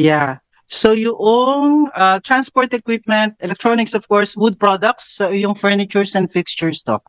Yeah. So yung uh, transport equipment, electronics of course, wood products, so yung furnitures and fixtures to.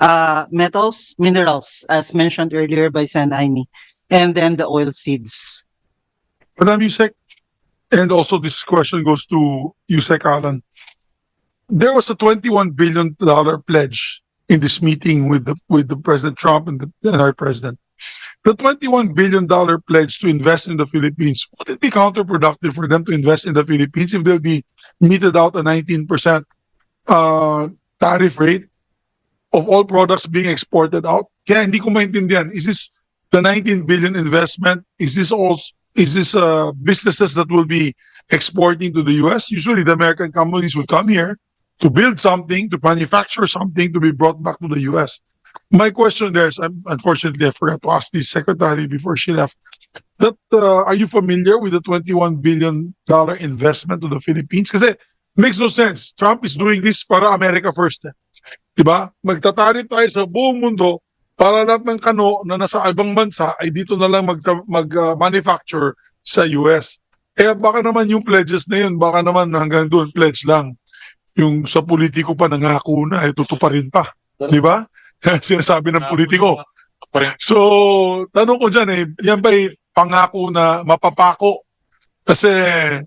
Uh, metals, minerals, as mentioned earlier by Aimee. And then the oil seeds. Madam Yusek, and also this question goes to Yusek Alan. There was a twenty-one billion dollar pledge in this meeting with the, with the President Trump and the, and our president. The twenty-one billion dollar pledge to invest in the Philippines, would it be counterproductive for them to invest in the Philippines if they'll be meted out a nineteen percent uh, tariff rate of all products being exported out? Kaya hindi ko maintindihan, is this the 19 billion investment? Is this also is this uh, businesses that will be exporting to the US? Usually the American companies will come here to build something, to manufacture something to be brought back to the US. My question there is, I'm, unfortunately, I forgot to ask the secretary before she left. That uh, are you familiar with the 21 billion dollar investment to the Philippines? Kasi makes no sense. Trump is doing this para America first. Eh. Diba? Magtatarif tayo sa buong mundo para lahat ng kano na nasa ibang bansa ay dito na lang mag, mag uh, sa US. Kaya baka naman yung pledges na yun, baka naman hanggang doon pledge lang. Yung sa politiko pa nangako na, ay tutuparin pa. Di ba? Sinasabi ng politiko. So, tanong ko dyan eh, yan ba'y pangako na mapapako? Kasi,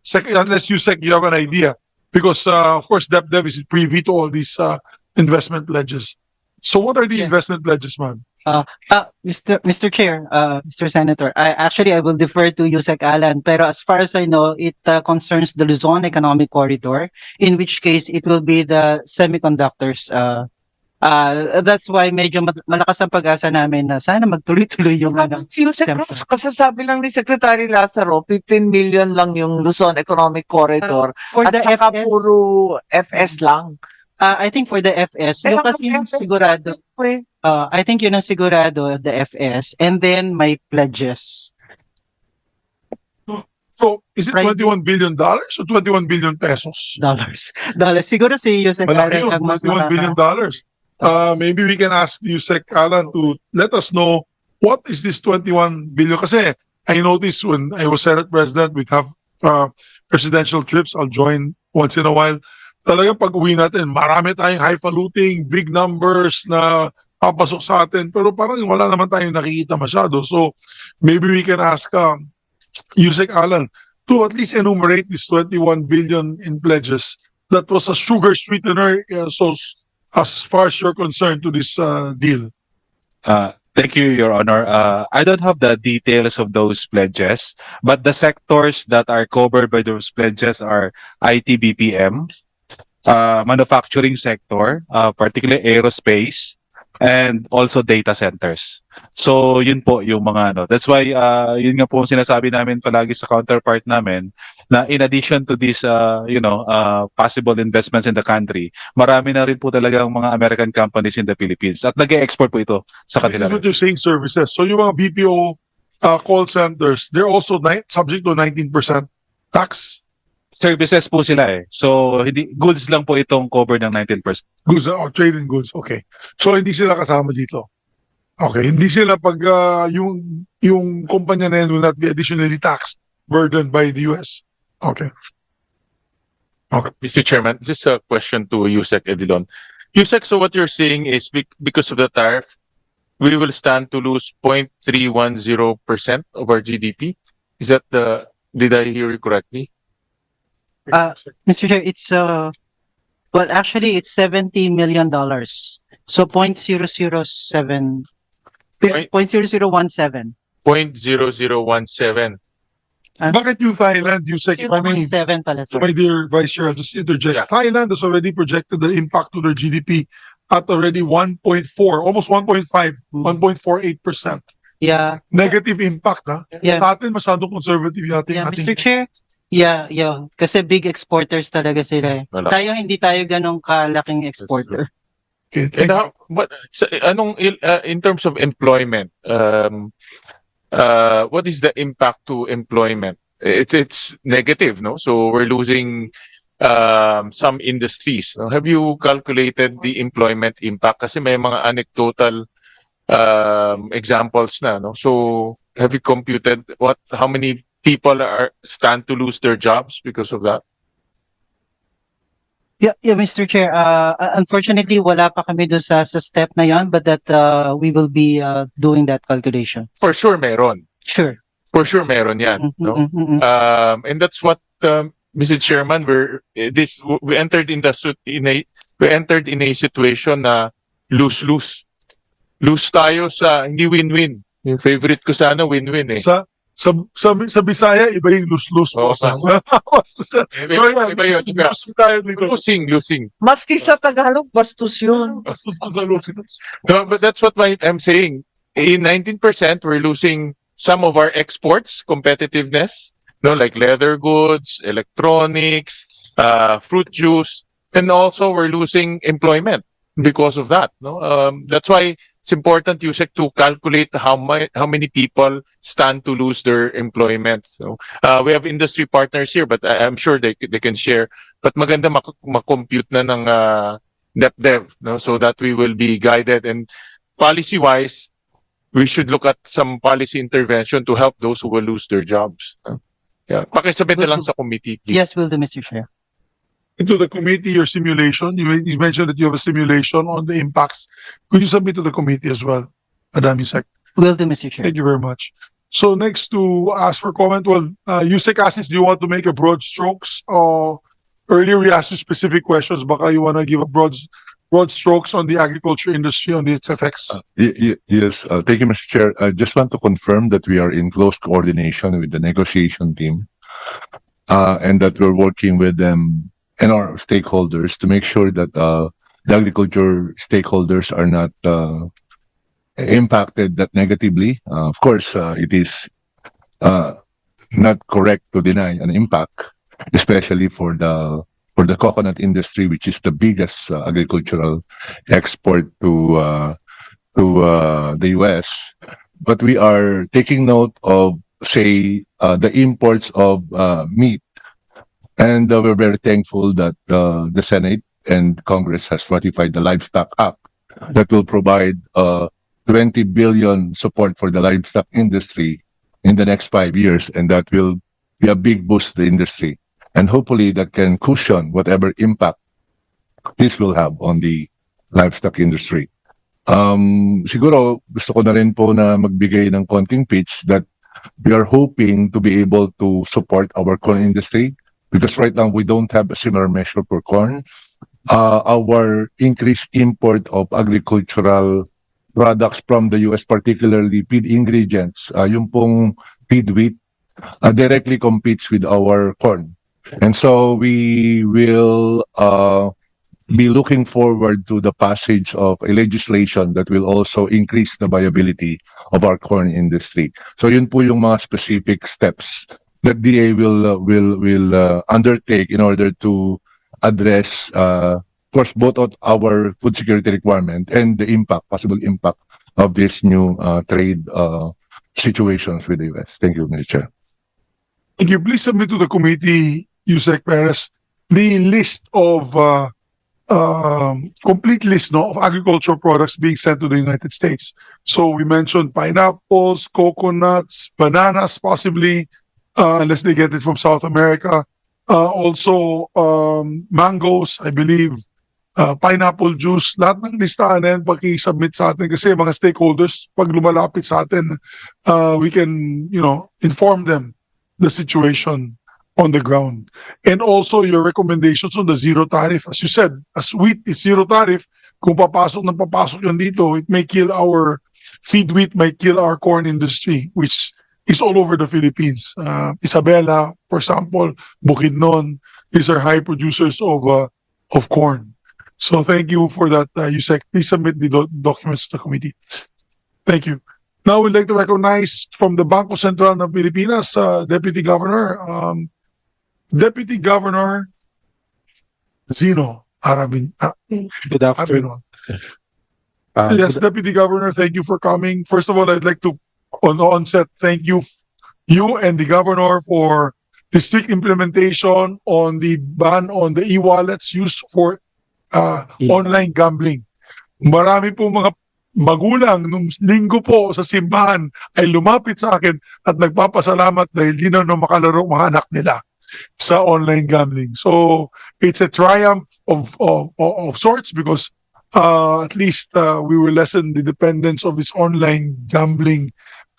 sec- unless you, sec, you have an idea. Because, uh, of course, DepDev is privy to all these uh, investment pledges. So what are the Yeah. investment pledges, ma'am? Uh, Mr. Mr. Chair, uh, Mr. Senator, I actually I will defer to Yusek Alan, pero as far as I know, it uh, concerns the Luzon Economic Corridor, in which case it will be the semiconductors. Uh, uh, that's why medyo ma- malakas ang pag-asa namin na sana magtuloy-tuloy yung ano. Yung sa. Cruz, kasasabi lang ni Secretary Lazaro, 15 million lang yung Luzon Economic Corridor. For at the saka FS, puro FS lang. uh, I think for the FS, Eh, yung kasi yung sigurado, uh, I think yun ang sigurado, the FS, and then my pledges. So is it Right. 21 billion dollars or 21 billion pesos? Dollars. Dollars. Siguro si Yusek Malaki yun, ang mas 21 billion dollars. Uh, maybe we can ask Yusek Alan to let us know what is this 21 billion? Kasi I noticed when I was Senate President, we'd have uh, presidential trips. I'll join once in a while. Talagang pag uwi natin, marami tayong highfalutin, big numbers na papasok sa atin. Pero parang wala naman tayong nakikita masyado. So maybe we can ask um, Yusek Alan to at least enumerate this 21 billion in pledges that was a sugar sweetener uh, so as far as you're concerned to this uh, deal. Uh, Thank you, Your Honor. Uh, I don't have the details of those pledges, but the sectors that are covered by those pledges are IT BPM, uh, manufacturing sector, uh, particularly aerospace, and also data centers. So, yun po yung mga ano. That's why, uh, yun nga po ang sinasabi namin palagi sa counterpart namin na in addition to these, uh, you know, uh, possible investments in the country, marami na rin po talagang mga American companies in the Philippines at nag-export po ito sa This is kanila. what you're saying services. So yung mga BPO uh, call centers, they're also subject to 19% tax. Services po sila eh. So, hindi, goods lang po itong cover ng 19%. Goods or trade goods. Okay. So hindi sila kasama dito. Okay, hindi sila pag uh, yung yung kumpanya na yan will not be additionally taxed burdened by the US. Okay. Mr. Chairman, just a question to Yusek Edilon. Yusek, so what you're saying is bec- because of the tariff, we will stand to lose 0.310% of our GDP? Is that the, did I hear you correctly? Uh, Mr. Chair, it's uh, well, actually, it's seventy million dollars. So point zero zero seven, Point- point zero zero one seven, 0.0017. Bakit yung Thailand, you say, if I may, seven pala. So sir. my dear Vice Chair, I'll just interject. Yeah. Thailand has already projected the impact to their GDP at already 1.4, almost 1.5, Hmm. 1.48%. Yeah, Negative impact, ha? yeah, Sa atin, masyadong conservative yung ating, yeah, ating Mr. Chair. Yeah, yeah, kasi big exporters talaga sila eh. Wala. Tayo hindi tayo ganong kalaking exporter. Okay, And how, what, sa, anong, uh, in terms of employment, um, uh, what is the impact to employment? It's, it's negative, no? So we're losing, um, some industries. No? Have you calculated the employment impact? Kasi may mga anecdotal, um, examples na, no? So have you computed what, how many people are stand to lose their jobs because of that? Yeah, yeah, Mr. Chair. Uh, uh, unfortunately, wala pa kami doon sa, sa step na yon, but that uh, we will be uh, doing that calculation. For sure, meron. Sure. For sure, meron yan. Mm, No? mm, mm, mm. Um, and that's what, um, Mr. Chairman, we're, eh, this, we entered in the, su- in a, we entered in a situation na lose-lose. Lose tayo sa, hindi win-win. Yung favorite ko sana, win-win eh. Sa, sa, sa, sa Bisaya, iba yung lose-lose. Oo, Basta sa- Iba, iba, iba yun, iba. lose tayo dito. Losing, losing. Maski sa Tagalog, bastos yun. No, but that's what my, I'm saying. In 19%, we're losing some of our exports competitiveness, no, like leather goods, electronics, uh, fruit juice, and also we're losing employment because of that. No, um, that's why it's important, Yusek, to calculate how my, how many people stand to lose their employment. So, uh, we have industry partners here, but I, I'm sure they they can share. But maganda mak- makompute na ng uh, DepDev, no, so that we will be guided and policy-wise, we should look at some policy intervention to help those who will lose their jobs. Uh, Yeah, pakisabit na lang sa committee. please. Yes, will do, Mr. Chair. Into the committee, your simulation, you, you mentioned that you have a simulation on the impacts. Could you submit to the committee as well? Madam Yusek, Will do, Mr. Chair. thank you very much. So next to ask for comment, well, uh, Yusek Assis, do you want to make a broad strokes? Uh, earlier we asked you specific questions, baka you want to give a broad, broad strokes on the agriculture industry, on its effects? Y- y- Yes, uh, thank you, Mr. Chair. I just want to confirm that we are in close coordination with the negotiation team. Uh, and that we're working with them and our stakeholders to make sure that, uh, the agriculture stakeholders are not, uh, impacted that negatively. Uh, of course, uh, it is, uh, not correct to deny an impact, especially for the, for the coconut industry, which is the biggest uh, agricultural export to, uh, to uh, the US, but we are taking note of, say, uh, the imports of uh, meat. And uh, we're very thankful that uh, the Senate and Congress has ratified the Livestock Act that will provide uh, 20 billion support for the livestock industry in the next five years, and that will be a big boost to the industry. And hopefully that can cushion whatever impact this will have on the livestock industry. Um, siguro gusto ko na rin po na magbigay ng konting pitch that we are hoping to be able to support our corn industry because right now we don't have a similar measure for corn. Uh, our increased import of agricultural products from the US, particularly feed ingredients, uh, yung pong feed wheat, uh, directly competes with our corn. And so we will, uh, be looking forward to the passage of a legislation that will also increase the viability of our corn industry. So yun po yung mga specific steps that DA will uh, will will uh, undertake in order to address uh, of course both of our food security requirement and the impact possible impact of this new trade situations with the US. Thank you, Mr. Chair. Thank you. Please submit to the committee, Yusek Perez, the list of, um, complete list, no, of agricultural products being sent to the United States. So we mentioned pineapples, coconuts, bananas possibly, unless they get it from South America. Uh, also, um, mangoes, I believe, uh, pineapple juice, lahat ng listahan na yan, paki-submit sa atin kasi mga stakeholders, pag lumalapit sa atin, uh, we can, you know, inform them the situation on the ground. And also your recommendations on the zero tariff. As you said, as wheat is zero tariff, kung papasok ng papasok yan dito, it may kill our feed wheat, might kill our corn industry, which is all over the Philippines. Uh, Isabela, for example, Bukidnon, these are high producers of, uh, of corn. So thank you for that, uh, Yusek. Please submit the doc- documents to the committee. Thank you. Now we'd like to recognize from the Banco Central ng Pilipinas, uh, Deputy Governor, um, Deputy Governor Zeno Arabin, uh, Good afternoon. Uh, Yes, good- Deputy Governor, thank you for coming. First of all, I'd like to, on the onset, thank you, you and the governor for the strict implementation on the ban on the e-wallets used for uh, Yeah. online gambling. Marami po mga magulang nung linggo po sa simbahan ay lumapit sa akin at nagpapasalamat dahil di na makalaro mga anak nila sa online gambling. So it's a triumph of of, of sorts because uh, at least uh, we will lessen the dependence of this online gambling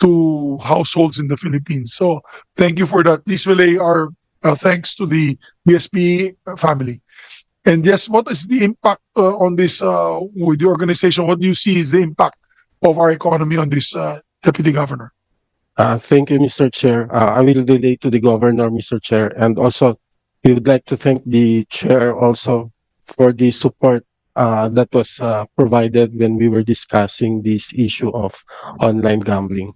to households in the Philippines. So thank you for that. Please relay our uh, thanks to the BSP family. And yes, what is the impact uh, on this uh, with the organization? What do you see is the impact of our economy on this, uh, Deputy Governor? Uh, thank you, Mr. Chair. Uh, I will relate to the governor, Mr. Chair, and also we would like to thank the chair also for the support uh, that was uh, provided when we were discussing this issue of online gambling.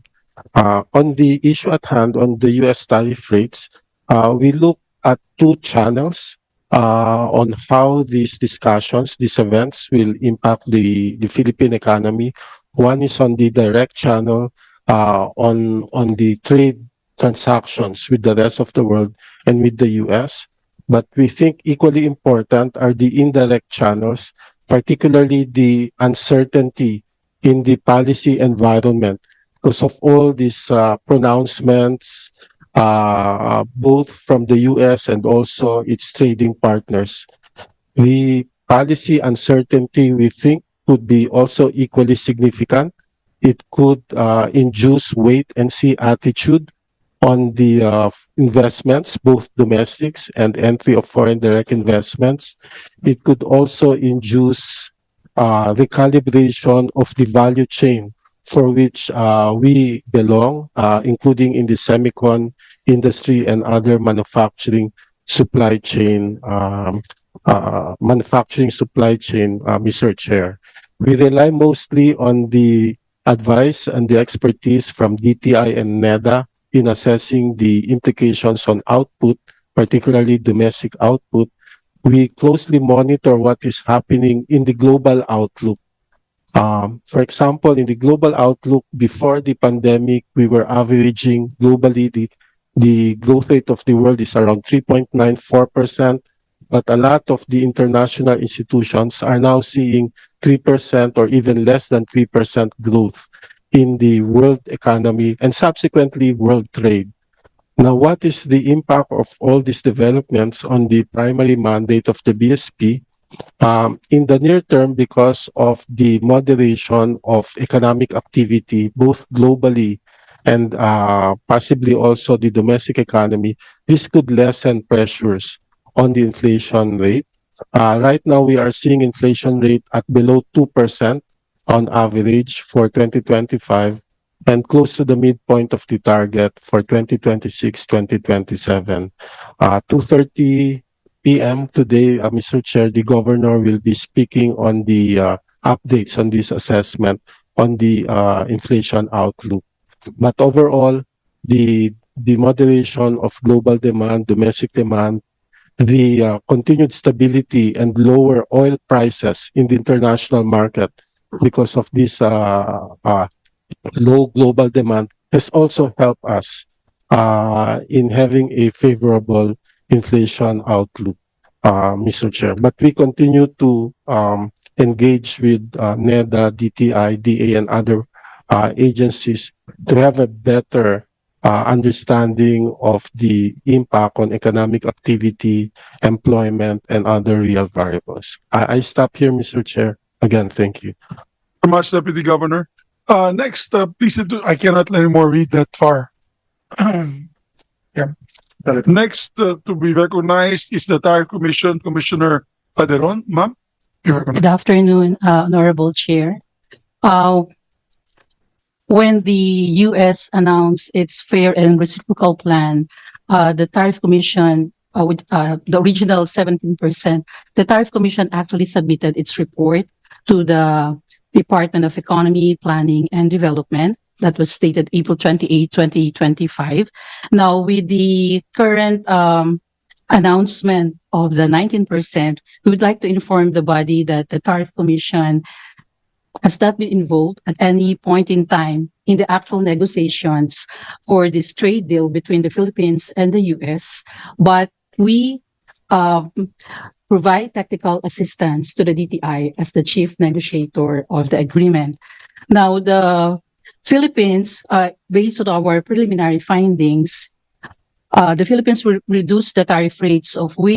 Uh, on the issue at hand, on the U.S. tariff rates, uh, we look at two channels uh, on how these discussions, these events will impact the, the Philippine economy. One is on the direct channel on on the trade transactions with the rest of the world and with the US. But we think equally important are the indirect channels, particularly the uncertainty in the policy environment because of all these uh, pronouncements, uh, both from the US and also its trading partners. The policy uncertainty, we think, could be also equally significant it could uh, induce wait and see attitude on the uh, investments, both domestics and entry of foreign direct investments. It could also induce uh, recalibration of the value chain for which uh, we belong, uh, including in the semicon industry and other manufacturing supply chain, um, uh, manufacturing supply chain, uh, Mr. Chair. We rely mostly on the advice and the expertise from DTI and NEDA in assessing the implications on output, particularly domestic output. We closely monitor what is happening in the global outlook. Um, for example, in the global outlook before the pandemic, we were averaging globally the, the growth rate of the world is around 3.94%, but a lot of the international institutions are now seeing 3% or even less than 3% growth in the world economy and subsequently world trade. Now, what is the impact of all these developments on the primary mandate of the BSP? Um, in the near term, because of the moderation of economic activity, both globally and uh, possibly also the domestic economy, this could lessen pressures on the inflation rate. Uh, right now, we are seeing inflation rate at below 2% on average for 2025 and close to the midpoint of the target for 2026-2027. Uh, 2.30 p.m. today, uh, Mr. Chair, the governor will be speaking on the uh, updates on this assessment on the uh, inflation outlook. But overall, the, the moderation of global demand, domestic demand, the uh, continued stability and lower oil prices in the international market because of this uh, uh, low global demand has also helped us uh, in having a favorable inflation outlook, uh, Mr. Chair. But we continue to um, engage with uh, NEDA, DTI, DA, and other uh, agencies to have a better uh, understanding of the impact on economic activity, employment, and other real variables. I, I stop here, Mr. Chair. Again, thank you. Very much, Deputy Governor. Uh, next, uh, please, I cannot anymore read that far. Yeah. Next uh, to be recognized is the Tire Commission Commissioner Paderon. Ma'am? you're recognized. Good afternoon, uh, Honorable Chair. Uh, When the U.S. announced its fair and reciprocal plan, uh, the Tariff Commission, uh, with uh, the original 17%, the Tariff Commission actually submitted its report to the Department of Economy, Planning and Development. That was stated April 28, 2025. Now, with the current um, announcement of the 19%, we would like to inform the body that the Tariff Commission has not been involved at any point in time in the actual negotiations for this trade deal between the Philippines and the US, but we um, provide technical assistance to the DTI as the chief negotiator of the agreement. Now, the Philippines, uh, based on our preliminary findings, uh, the Philippines will reduce the tariff rates of wheat